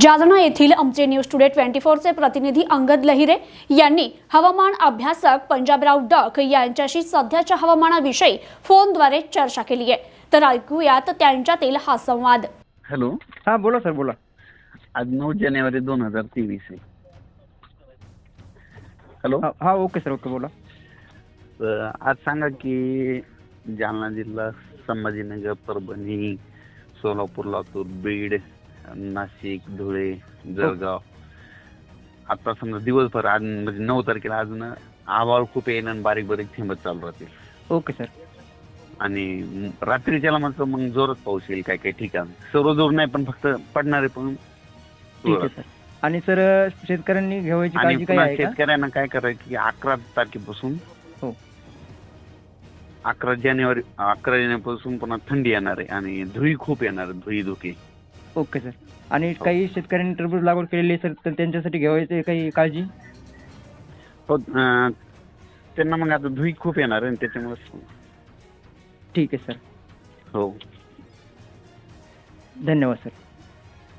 जालना येथील आमचे news today twenty फोरचे प्रतिनिधी अंगद लहिरे यांनी हवामान अभ्यासक पंजाबराव डक यांच्याशी सध्याच्या हवामानाविषयी फोनद्वारे चर्चा केली आहे. तर ऐकूयात त्यांच्यातील हा संवाद. हॅलो. हा बोला सर बोला. आज नऊ जानेवारी दोन हजार तेवीस आहे. हॅलो. हा हा ओके सर ओके बोला. तर आज सांगा की जालना जिल्हा संभाजीनगर परभणी सोलापूर लातूर बीड नाशिक धुळे जळगाव. आता समजा दिवसभर आज म्हणजे नऊ तारखेला आज ना आवाळ खूप येईल आणि बारीक बारीक थेंबत चालू राहतील. Okay sir. आणि रात्रीच्याला मात्र मग जोरात पाऊस येईल काय काही ठिकाण. सर्व जोर नाही पण फक्त पडणारे पण ठीक आहे सर. आणि सर शेतकऱ्यांनी आणि काळजी काय पुन्हा आहे का? शेतकऱ्यांना काय करायचं की अकरा तारखेपासून हो. अकरा जानेवारी अकरा जानेवारीपासून पुन्हा थंडी येणार आहे आणि धुई खूप येणार आहे, धुई धुके. Okay sir. आणि हो. काही शेतकऱ्यांनी टरबूज लागवड केलेली आहे सर तर त्यांच्यासाठी घ्यावायची काही काळजी? हो, अं, त्यांना मग आता धुई खूप येणार आहे आणि त्याच्यामुळे ठीक आहे सर. हो. धन्यवाद सर.